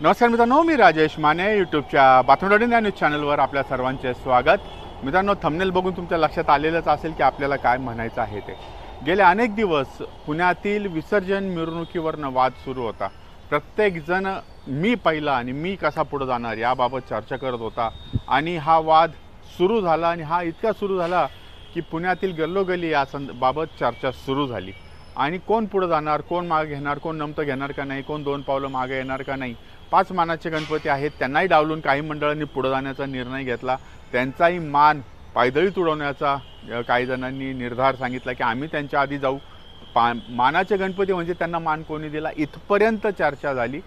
नमस्कार मित्रांनो मी राजेश माने यूट्यूबच्या बातमीदारी या न्यूज चॅनलवर आपल्या सर्वांचे स्वागत. मित्रांनो थंबनेल बघून तुमच्या लक्षात आलेलंच असेल की आपल्याला काय म्हणायचं आहे ते. गेले अनेक दिवस पुण्यातील विसर्जन मिरवणुकीवरनं वाद सुरू होता. प्रत्येकजण मी पहिला आणि मी कसा पुढं जाणार याबाबत चर्चा करत होता. आणि हा वाद सुरू झाला आणि हा इतका सुरू झाला की पुण्यातील गल्लोगल्ली या संद बाबत चर्चा सुरू झाली. आणि कोण पुढं जाणार कोण मागे घेणार कोण नमतं घेणार का नाही कोण दोन पावलं मागे येणार का नाही पाच मानाचे गणपती आहेत त्यांनाही डावलून काही मंडळांनी पुढं जाण्याचा निर्णय घेतला. त्यांचाही मान पायदळी तुडवण्याचा काही जणांनी निर्धार सांगितला की आम्ही त्यांच्या आधी जाऊ. पा मानाचे गणपती म्हणजे त्यांना मान कोणी दिला? इथपर्यंत चर्चा झाली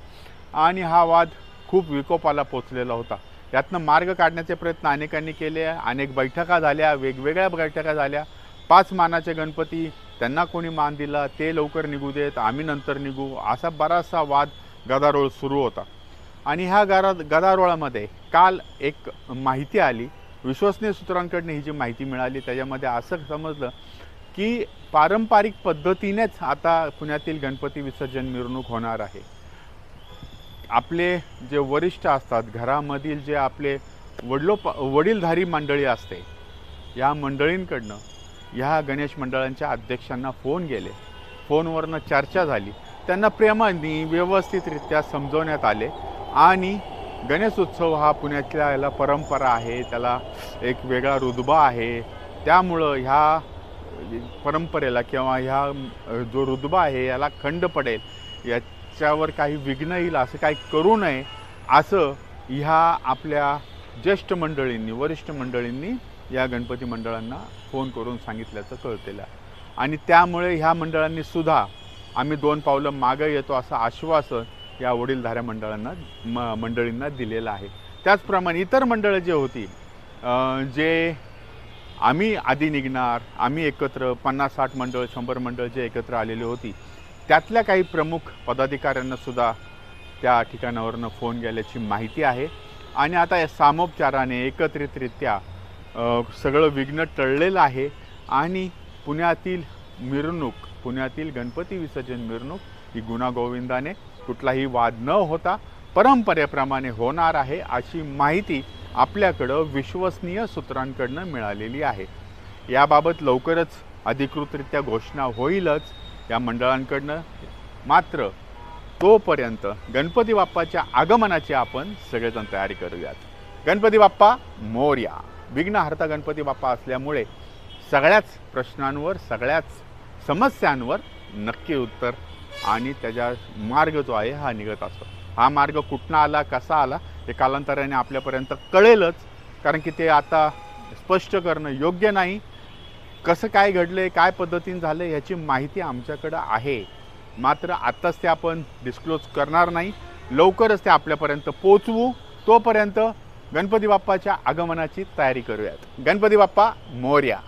आणि हा वाद खूप विकोपाला पोचलेला होता. यातनं मार्ग काढण्याचे प्रयत्न अनेकांनी केले अनेक बैठका झाल्या वेगवेगळ्या बैठका झाल्या. पाच मानाचे गणपती त्यांना कोणी मान दिला ते लवकर निघू देत आम्ही नंतर निघू असा बराचसा वाद गदारोळ सुरू होता. आणि ह्या गरा गदारोळामध्ये काल एक माहिती आली. विश्वसनीय सूत्रांकडनं ही जी माहिती मिळाली त्याच्यामध्ये असं समजलं की पारंपरिक पद्धतीनेच आता पुण्यातील गणपती विसर्जन मिरवणूक होणार आहे. आपले जे वरिष्ठ असतात घरामधील जे आपले वडलो वडीलधारी मंडळी असते या मंडळींकडनं ह्या गणेश मंडळांच्या अध्यक्षांना फोन गेले फोनवरनं चर्चा झाली. त्यांना प्रेमाने व्यवस्थितरित्या समजवण्यात आले. आणि गणेशोत्सव हा पुण्यातल्या याला परंपरा आहे. त्याला एक वेगळा रुतबा आहे. त्यामुळं ह्या परंपरेला किंवा ह्या जो रुतबा आहे याला खंड पडेल. याच्यावर काही विघ्न येईल असं काही करू नये असं ह्या आपल्या ज्येष्ठ मंडळींनी वरिष्ठ मंडळींनी या गणपती मंडळांना फोन करून सांगितल्याचं कळतेलं आणि त्यामुळे ह्या मंडळांनी सुद्धा आम्ही दोन पावलं मागं येतो असं आश्वासन या वडीलधाऱ्या मंडळांना म मंडळींना दिलेलं आहे. त्याचप्रमाणे इतर मंडळं जे होती जे आम्ही आधी निघणार आम्ही एकत्र पन्नास साठ मंडळ शंभर मंडळ जे एकत्र आलेली होती त्यातल्या काही प्रमुख पदाधिकाऱ्यांनासुद्धा त्या ठिकाणावरनं फोन गेल्याची माहिती आहे. आणि आता या सामोपचाराने एकत्रितरित्या सगळं विघ्न टळलेलं आहे. आणि पुण्यातील मिरवणूक पुण्यातील गणपती विसर्जन मिरवणूक ही गुणागोविंदाने कुठलाही वाद न होता परंपरेप्रमाणे होणार आहे अशी माहिती आपल्याकडं विश्वसनीय सूत्रांकडनं मिळालेली आहे. याबाबत लवकरच अधिकृतरित्या घोषणा होईलच. या मंडळांकडनं मात्र तोपर्यंत गणपती बाप्पाच्या आगमनाची आपण सगळेजण तयारी करूयात. गणपती बाप्पा मोर्या. विघ्नहर्ता गणपती बाप्पा असल्यामुळे सगळ्याच प्रश्नांवर सगळ्याच समस्यांवर नक्की उत्तर आणि त्याचा मार्ग जो आहे हा निघत असतो. हा मार्ग कुठनं आला कसा आला हे कालांतराने आपल्यापर्यंत कळेलच. कारण की ते आता स्पष्ट करणं योग्य नाही. कसं काय घडलं आहे काय पद्धतीने झालं ह्याची माहिती आमच्याकडं आहे. मात्र आत्ताच ते आपण डिस्क्लोज करणार नाही. लवकरच ते आपल्यापर्यंत पोचवू तोपर्यंत गणपती बाप्पाच्या आगमनाची तयारी करूयात. गणपती बाप्पा मोर्या.